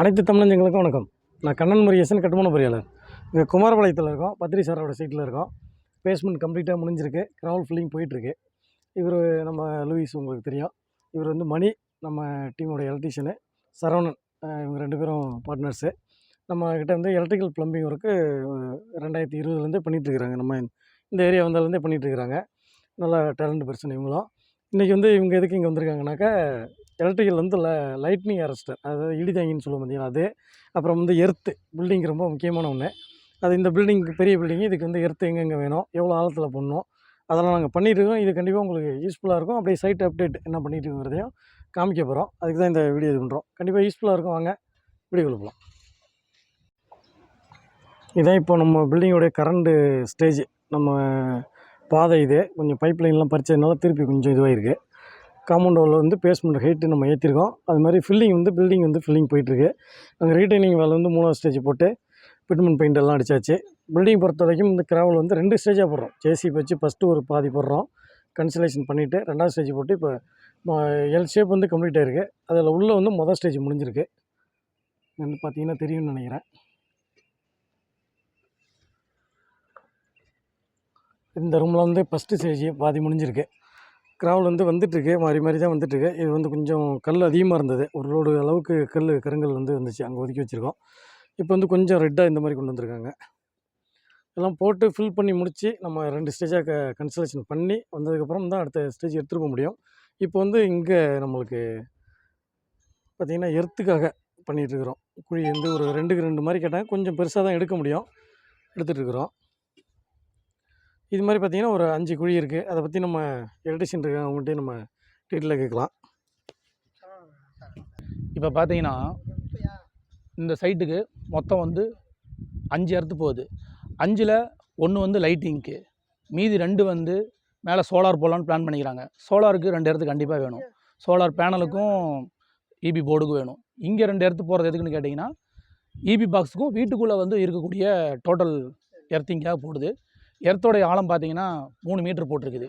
அனைத்து தமிழஞ்சங்களுக்கும் வணக்கம். நான் கண்ணன் முரியசன் கட்டுமான பொறியாளர். இங்கே குமாரபாளையத்தில் இருக்கோம். பத்ரி சாரோட சைட்டில் இருக்கோம். பேஸ்மெண்ட் கம்ப்ளீட்டாக முடிஞ்சிருக்கு. கிரவுல் ஃபில்லிங் போயிட்டுருக்கு. இவர் நம்ம லூயிஸ் உங்களுக்கு தெரியும். இவர் வந்து மணி நம்ம டீமோட எலக்ட்ரிஷியனு சரவணன் இவங்க ரெண்டு பேரும் பார்ட்னர்ஸு நம்ம வந்து எலக்ட்ரிக்கல் ப்ளம்பிங் ஒர்க்கு ரெண்டாயிரத்தி இருபதுலேருந்தே பண்ணிகிட்ருக்குறாங்க நம்ம இந்த ஏரியா வந்தாலேருந்தே பண்ணிகிட்ருக்குறாங்க நல்ல டேலண்ட் பர்சன் இவங்களும். இன்றைக்கி வந்து இவங்க எதுக்கு இங்கே வந்திருக்காங்கனாக்கா எலக்ட்ரிக்கல் வந்து ல லைட்னிங் அரெஸ்டர் அதாவது இடிதாங்கின்னு சொல்லுவோம் பார்த்தீங்கன்னா அது. அப்புறம் வந்து எர்த்து பில்டிங் ரொம்ப முக்கியமான ஒன்று அது இந்த பில்டிங் பெரிய பில்டிங் இதுக்கு வந்து எர்த்து எங்கெங்கே வேணும் எவ்வளோ ஆழத்தில் பண்ணணும் அதெல்லாம் நாங்கள் பண்ணிகிட்ருக்கோம் இது கண்டிப்பாக உங்களுக்கு யூஸ்ஃபுல்லாக இருக்கும். அப்படியே சைட் அப்டேட் என்ன பண்ணிகிட்டு இருக்கிறதையும் காமிக்க போகிறோம் அதுக்கு தான் இந்த வீடியோ இது பண்ணுறோம் கண்டிப்பாக யூஸ்ஃபுல்லாக இருக்கும். வாங்க வீடியோ கொடுப்போம் இதான் இப்போ நம்ம பில்டிங்கோடைய கரண்ட்டு ஸ்டேஜ் நம்ம பாதை இது. கொஞ்சம் பைப் லைன்லாம் பறிச்சதுனால திருப்பி கொஞ்சம் இதுவாகிருக்கு காம்பவுண்ட் வாலில் வந்து பேஸ்மெண்ட் ஹைட்டு நம்ம ஏற்றிருக்கோம் அது மாதிரி ஃபில்லிங் வந்து பில்டிங் வந்து ஃபில்லிங் போயிட்டுருக்கு. அங்கே ரீடைனிங் வேலை வந்து மூணாவது ஸ்டேஜ் போட்டு பிட்மெண்ட் பெயிண்ட் எல்லாம் அடிச்சாச்சு. பில்டிங் பொறுத்த வரைக்கும் இந்த கிராவல் வந்து ரெண்டு ஸ்டேஜாக போடுறோம். ஜேசிபி வச்சு ஃபஸ்ட்டு ஒரு பாதி போடுறோம். கன்சலேஷன் பண்ணிவிட்டு ரெண்டாவது ஸ்டேஜ் போட்டு இப்போ எல் ஷேப் வந்து கம்ப்ளீட் ஆயிருக்கு. அதில் உள்ளே வந்து மொதல் ஸ்டேஜ் முடிஞ்சிருக்கு. வந்து பார்த்தீங்கன்னா தெரியும்னு நினைக்கிறேன். இந்த ரூமில் வந்து ஃபஸ்ட்டு ஸ்டேஜ் பாதி முடிஞ்சிருக்கு. கிராவல் வந்து வந்துட்டுருக்கு. மாறி மாறி தான் வந்துட்டுருக்கு. இது வந்து கொஞ்சம் கல் அதிகமாக இருந்தது. ஒரு ரோடு அளவுக்கு கல் கருங்கல் வந்து வந்துச்சு. அங்கே ஒதுக்கி வச்சுருக்கோம். இப்போ வந்து கொஞ்சம் ரெட்டாக இந்த மாதிரி கொண்டு வந்திருக்காங்க. எல்லாம் போட்டு ஃபில் பண்ணி முடித்து நம்ம ரெண்டு ஸ்டேஜாக க கன்சலேஷன் பண்ணி வந்ததுக்கப்புறம் தான் அடுத்த ஸ்டேஜ் எடுத்துகிட்டு போக முடியும். இப்போ வந்து இங்கே நம்மளுக்கு பார்த்திங்கன்னா எர்த்துக்காக பண்ணிகிட்ருக்குறோம் குழி வந்து ஒரு ரெண்டுக்கு ரெண்டு மாதிரி கேட்டாங்க. கொஞ்சம் பெருசாக தான் எடுக்க முடியும். எடுத்துகிட்டு இருக்கிறோம். இது மாதிரி பார்த்திங்கன்னா ஒரு அஞ்சு குழி இருக்குது அதை பற்றி நம்ம எலக்ட்ரிஷியன் இருக்காங்க அவங்கள்ட்டே நம்ம டீட்டெயிலாக கேட்கலாம். இப்போ பார்த்தீங்கன்னா இந்த சைட்டுக்கு மொத்தம் வந்து அஞ்சு இடத்து போகுது. அஞ்சில் ஒன்று வந்து லைட்டிங்க்கு. மீதி ரெண்டு வந்து மேலே சோலார் போடலான்னு பிளான் பண்ணிக்கிறாங்க. சோலாருக்கு ரெண்டு இடத்துக்கு கண்டிப்பாக வேணும். சோலார் பேனலுக்கும் இபி போர்டுக்கும் வேணும். இங்கே ரெண்டு இடத்து போகிறது எதுக்குன்னு கேட்டிங்கன்னா இபி பாக்ஸுக்கும் வீட்டுக்குள்ளே வந்து இருக்கக்கூடிய டோட்டல் எர்த்திங்காக போடுது. எர்த்தோடைய ஆழம் பார்த்தீங்கன்னா மூணு மீட்ரு போட்டிருக்குது.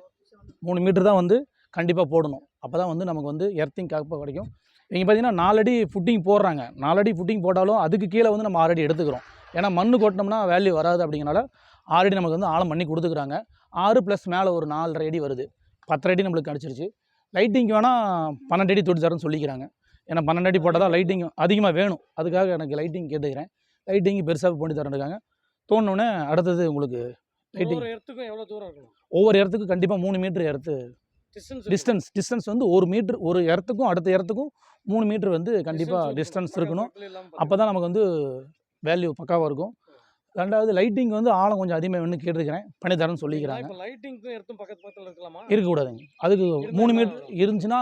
மூணு மீட்ரு தான் வந்து கண்டிப்பாக போடணும். அப்போ தான் வந்து நமக்கு வந்து எர்த்திங் கப்பாக கிடைக்கும். இங்கே பார்த்தீங்கன்னா நாலடி ஃபுட்டிங் போடுறாங்க. நாலடி ஃபுட்டிங் போட்டாலும் அதுக்கு கீழே வந்து நம்ம ஆல்ரெடி எடுத்துக்கிறோம். ஏன்னா மண் கொட்டினோம்னா வேல்யூ வராது அப்படிங்கிறனால ஆல்ரெடி நமக்கு வந்து ஆழம் பண்ணி கொடுத்துக்குறாங்க. ஆறு ப்ளஸ் மேலே ஒரு நாலரை அடி வருது. பத்தரை அடி நம்மளுக்கு கிடச்சிருச்சு. லைட்டிங் வேணால் பன்னெண்டு அடி தொட்டு தரேன்னு சொல்லிக்கிறாங்க. ஏன்னா பன்னெண்டு அடி போட்டால் தான் லைட்டிங் அதிகமாக வேணும். அதுக்காக எனக்கு லைட்டிங் கேட்டுக்கிறேன். லைட்டிங் பெருசாக பண்ணி தரேன்ருக்காங்க தோணுன்னே அடுத்தது உங்களுக்கு லைட்டிங் ஒவ்வொரு இடத்துக்கும் எவ்வளோ தூரம் இருக்கணும்? ஒவ்வொரு இடத்துக்கும் கண்டிப்பாக மூணு மீட்ரு இடத்து டிஸ்டன்ஸ் டிஸ்டன்ஸ் வந்து ஒரு மீட்ரு ஒரு இடத்துக்கும் அடுத்த இடத்துக்கும் மூணு மீட்ரு வந்து கண்டிப்பாக டிஸ்டன்ஸ் இருக்கணும். அப்போ தான் நமக்கு வந்து வேல்யூ பக்காவாக இருக்கும். ரெண்டாவது லைட்டிங் வந்து ஆழம் கொஞ்சம் அதிகமாக வேணும்னு கேட்டிருக்கிறேன். பண்ணி தரேன்னு சொல்லிக்கிறாங்க. இருக்கக்கூடாதுங்க அதுக்கு மூணு மீட்டர் இருந்துச்சுன்னா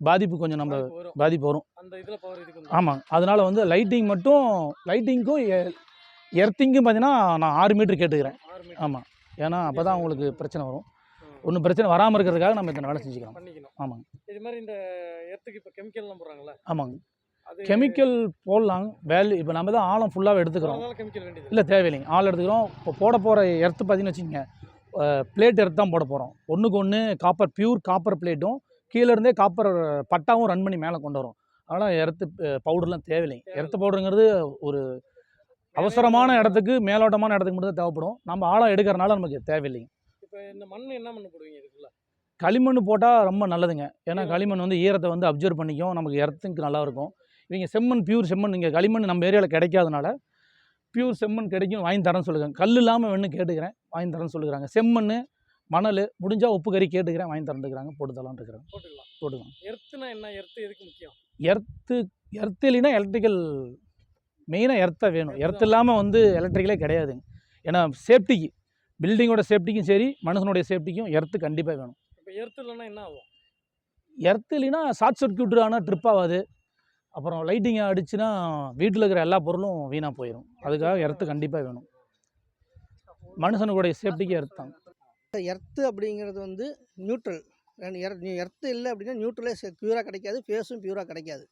பாதிப்பு கொஞ்சம் நம்ம பாதிப்பு வரும். ஆமாம் அதனால் வந்து லைட்டிங் மட்டும் லைட்டிங்க்கும் எர்த்திங்கும் பார்த்தீங்கன்னா நான் ஆறு மீட்டர் கேட்டுக்கிறேன். ஆமாம் ஏன்னா அப்போ தான் உங்களுக்கு பிரச்சனை வரும். ஒன்றும் பிரச்சனை வராமல் இருக்கிறதுக்காக நம்ம இத்தனை வேலை செஞ்சுக்கலாம். ஆமாங்க. இது மாதிரி இந்த எர்த்துக்கு இப்போ கெமிக்கல்லாம் போடுறாங்கல்ல? ஆமாங்க. கெமிக்கல் போடலாம். வேல்யூ இப்போ நம்ம தான் ஆழம் ஃபுல்லாக எடுத்துக்கிறோம். இல்லை. தேவையில்லைங்க. ஆள் எடுத்துக்கிறோம். இப்போ போட போகிற எர்த்து பார்த்தீங்கன்னு வச்சுக்கோங்க. பிளேட் எர்த்து தான் போட போகிறோம் ஒன்றுக்கு ஒன்று காப்பர் பியூர் காப்பர் பிளேட்டும் கீழே இருந்தே காப்பர் பட்டாவும் ரன் பண்ணி மேலே கொண்டு வரும். அதனால் எர்த்து பவுடர்லாம் தேவையில்லைங்க. எர்த்து பவுடருங்கிறது ஒரு அவசரமான இடத்துக்கு மேலோட்டமான இடத்துக்கு மட்டும் தான் தேவைப்படும். நம்ம ஆழம் எடுக்கிறனால நமக்கு தேவையில்லைங்க. இப்போ இந்த மண் என்ன மண் போடுவீங்க இதுக்குள்ள? களிமண் போட்டால் ரொம்ப நல்லதுங்க. ஏன்னா களிமண் வந்து ஈரத்தை வந்து அப்சர்வ் பண்ணிக்கும். நமக்கு எர்த்துக்கு நல்லா இருக்கும். இவங்க செம்மண் பியூர் செம்மண். இங்கே களிமண் நம்ம ஏரியாவில் கிடைக்காதனால பியூர் செம்மண் கிடைக்கும். வாங்கி தரேன்னு சொல்லுங்க. கல் இல்லாமல் வேணும் கேட்டுக்கிறேன். வாங்கி தரேன்னு சொல்லுறாங்க செம்மண் மணல் முடிஞ்சால் உப்பு கறி கேட்டுக்கிறேன். வாங்கி தரேன்ட்டுக்கிறாங்க போட்டு தரலான்னு இருக்கிறாங்க. போட்டுக்கலாம். போட்டுக்கலாம். எர்த்துனா என்ன? எர்த்து எதுக்கு முக்கியம்? எர்த்து எர்த்து இல்லைன்னா எலக்ட்ரிக்கல் மெயினாக எர்த்தை வேணும். எர்த் இல்லாமல் வந்து எலக்ட்ரிக்கலே கிடையாதுங்க ஏன்னா சேஃப்டிக்கு பில்டிங்கோட சேஃப்டிக்கும் சரி மனுஷனுடைய சேஃப்டிக்கும் எர்த்து கண்டிப்பாக வேணும். இப்போ எர்த்து இல்லைன்னா என்ன ஆகும்? எர்த்து இல்லைன்னா ஷார்ட் சர்க்யூட் ஆனால் ட்ரிப் ஆகாது. அப்புறம் லைட்டிங் அடிச்சுன்னா வீட்டில் இருக்கிற எல்லா பொருளும் வீணாக போயிடும் அதுக்காக எர்த்து கண்டிப்பாக வேணும். மனுஷனுடைய சேஃப்டிக்கு எர்த் தான். எர்த்து அப்படிங்கிறது வந்து நியூட்ரல் எர்த்து இல்லை அப்படின்னா நியூட்ரலே பியூராக கிடைக்காது ஃபேஸும் பியூராக கிடைக்காது.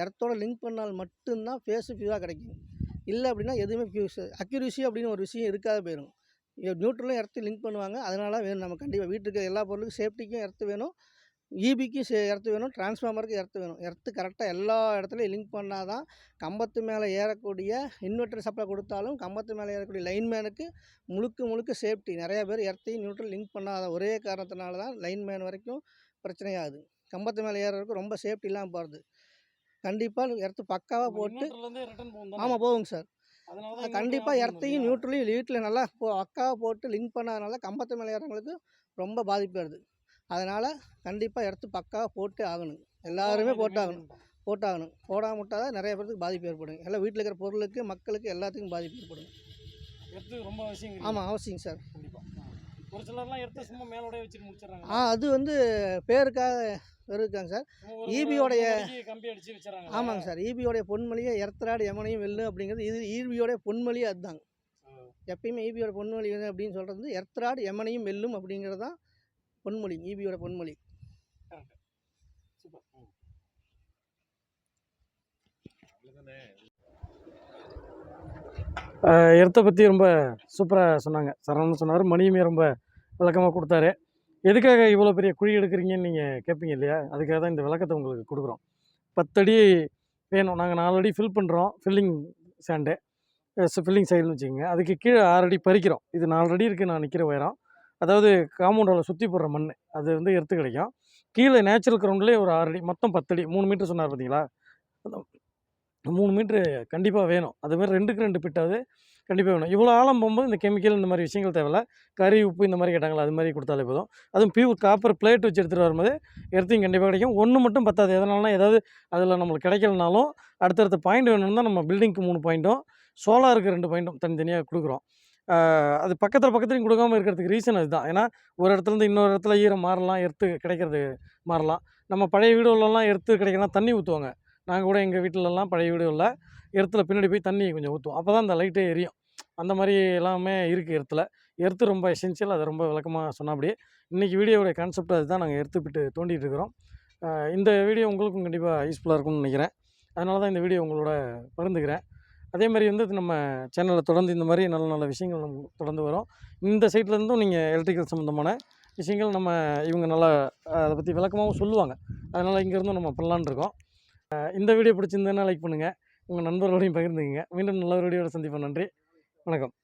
இடத்தோட லிங்க் பண்ணால் மட்டும்தான் ஃபேஸு ஃபியூவாக கிடைக்கும். இல்லை அப்படின்னா எதுவுமே ஃபியூஸ் அக்யூரிசி அப்படின்னு ஒரு விஷயம் இருக்காத போயிடும் நியூட்ரலும் எர்த்து லிங்க் பண்ணுவாங்க. அதனால வேணும். நம்ம கண்டிப்பாக வீட்டுக்கு எல்லா பொருளுக்கும் சேஃப்டிக்கும் இடத்து வேணும். ஈபிக்கு எர்த்து வேணும். டிரான்ஸ்ஃபார்மருக்கு எர்த்து வேணும். எர்த்து கரெக்டாக எல்லா இடத்துலையும் லிங்க் பண்ணால் தான் கம்பத்து மேலே ஏறக்கூடிய இன்வெர்ட்டர் சப்ளை கொடுத்தாலும் கம்பத்து மேலே ஏறக்கூடிய லைன்மேனுக்கு முழுக்க முழுக்க சேஃப்டி நிறையா பேர் எர்த்தையும் நியூட்ரல் லிங்க் பண்ணாத ஒரே காரணத்தினால தான் லைன்மேன் வரைக்கும் பிரச்சனையாகுது. கம்பத்து மேலே ஏறதுக்கு ரொம்ப சேஃப்டி இல்லாமல் போகிறது கண்டிப்பாக எர்த்து பக்காவாக போட்டு ஆமாம் போகுங்க சார். கண்டிப்பாக எர்த்தையும் நியூட்ரலையும் வீட்டில் நல்லா போ அக்காவை போட்டு லிங்க் பண்ணாதனால கம்பத்து மேலே ஏறவங்களுக்கு ரொம்ப பாதிப்பு வருது. அதனால் கண்டிப்பாக எர்த்து பக்காவாக போட்டே ஆகணும். எல்லாருமே போட்டாகணும். போட்டாகணும். போடாமல் விட்டால் தான் நிறைய பேருக்கு பாதிப்பு ஏற்படும் எல்லாம் வீட்டில் இருக்கிற பொருளுக்கு மக்களுக்கு எல்லாத்துக்கும் பாதிப்பு ஏற்படும் ரொம்ப அவசியம் ஆமாம் அவசியம் சார். கண்டிப்பாக ஒரு சிலர்லாம் எடுத்து சும்மா மேலோடய வச்சுட்டு முடிச்சிடறாங்க. ஆ அது வந்து பேருக்காக இருக்காங்க சார். EB யோடைய கம்பி அடிச்சு வச்சிடறாங்க ஆமாங்க சார். ஈபியோடைய பொன்மொழியே எர்த்தராடு எமனையும் வெல்லு அப்படிங்கிறது இது ஈபியோடைய பொன்மொழியே அதுதாங்க. எப்பயுமே ஈபியோட பொன்மொழி அப்படின்னு சொல்கிறது வந்து எர்த்தராடு எமனையும் வெல்லும் அப்படிங்கிறது தான் பொன்மொழி ஈபியோட பொன்மொழி. சூப்பர். எர்த்தை பற்றி ரொம்ப சூப்பராக சொன்னாங்க. சரவணன் சொன்னார். மணியுமே ரொம்ப விளக்கமாக கொடுத்தாரு. எதுக்காக இவ்வளோ பெரிய குழி எடுக்கிறீங்கன்னு நீங்கள் கேட்பீங்க இல்லையா? அதுக்காக தான் இந்த விளக்கத்தை உங்களுக்கு கொடுக்குறோம். பத்தடி வேணும். நாங்கள் நாலு அடி ஃபில் பண்ணுறோம் ஃபில்லிங் சாண்டு ஃபில்லிங் சைடுன்னு வச்சுக்கோங்க. அதுக்கு கீழே ஆறு அடி பறிக்கிறோம். இது நாலு அடி இருக்குது நான் நிற்கிற உயரம். அதாவது காம்பவுண்டில் சுற்றி போடுற மண் அது வந்து எடுத்து கிடைக்கும். கீழே நேச்சுரல் கிரவுண்ட்லேயே ஒரு ஆறு அடி மொத்தம் பத்தடி. மூணு மீட்ரு சொன்னார் பார்த்தீங்களா மூணு மீட்ரு கண்டிப்பாக வேணும். அதுமாதிரி ரெண்டுக்கு ரெண்டு பிட்டாவது கண்டிப்பாக வேணும். இவ்வளோ ஆழம் போகும்போது இந்த கெமிக்கல் இந்த மாதிரி விஷயங்கள் தேவையில்ல. கறி உப்பு இந்த மாதிரி கேட்டாங்களா அது மாதிரி கொடுத்தாலே போதும். அதுவும் பியூர் காப்பர் பிளேட் வச்சு எடுத்துகிட்டு வரும்போது எர்த்திங் கண்டிப்பாக கிடைக்கும். ஒன்று மட்டும் பத்தாது. எதனாலனா ஏதாவது அதில் நம்மளுக்கு கிடைக்கலனாலும் அடுத்தடுத்த பாயிண்ட் வேணும்னா நம்ம பில்டிங்க்கு மூணு பாயிண்ட்டும் சோலாருக்கு ரெண்டு பாயிண்ட்டும் தனித்தனியாக கொடுக்குறோம். அது பக்கத்தில் பக்கத்துலையும் கொடுக்காம இருக்கிறதுக்கு ரீசன் அதுதான். ஏன்னா ஒரு இடத்துலேருந்து இன்னொரு இடத்துல ஈரம் மாறலாம் எர்த்து கிடைக்கிறது மாறலாம். நம்ம பழைய வீடுகளெல்லாம் எர்த்து கிடைக்கலாம் தண்ணி ஊற்றுவாங்க நாங்கள் கூட எங்கள் வீட்டிலலாம் பழைய வீடுகளில் எர்த்தில் பின்னாடி போய் தண்ணியை கொஞ்சம் ஊற்றுவோம் அப்போ தான் அந்த லைட்டே எரியும். அந்த மாதிரி எல்லாமே இருக்குது எர்த்தில். எர்த்து ரொம்ப எசென்ஷியல் அதை ரொம்ப விளக்கமாக சொன்னாப்படி இன்றைக்கி வீடியோவுடைய கான்செப்ட் அதுதான். நாங்கள் எர்த்து பிட்டு இருக்கிறோம். இந்த வீடியோ உங்களுக்கும் கண்டிப்பாக யூஸ்ஃபுல்லாக இருக்கும்னு நினைக்கிறேன். அதனால தான் இந்த வீடியோ உங்களோட பகிர்ந்துக்கிறேன். அதே மாதிரி வந்து நம்ம சேனலில் தொடர்ந்து இந்த மாதிரி நல்ல நல்ல விஷயங்கள் நம்ம தொடர்ந்து வரும். இந்த சைட்லேருந்தும் நீங்கள் எலக்ட்ரிக்கல் சம்மந்தமான விஷயங்கள் நம்ம இவங்க நல்லா அதை பற்றி விளக்கமாகவும் சொல்லுவாங்க. அதனால் இங்கேருந்தும் நம்ம பண்ணலான்னு இருக்கோம். இந்த வீடியோ பிடிச்சிருந்ததுன்னா லைக் பண்ணுங்கள் உங்கள் நண்பர்களோடையும் பகிர்ந்துக்குங்க. மீண்டும் நல்ல வீடியோட சந்திப்போம். நன்றி. வணக்கம்.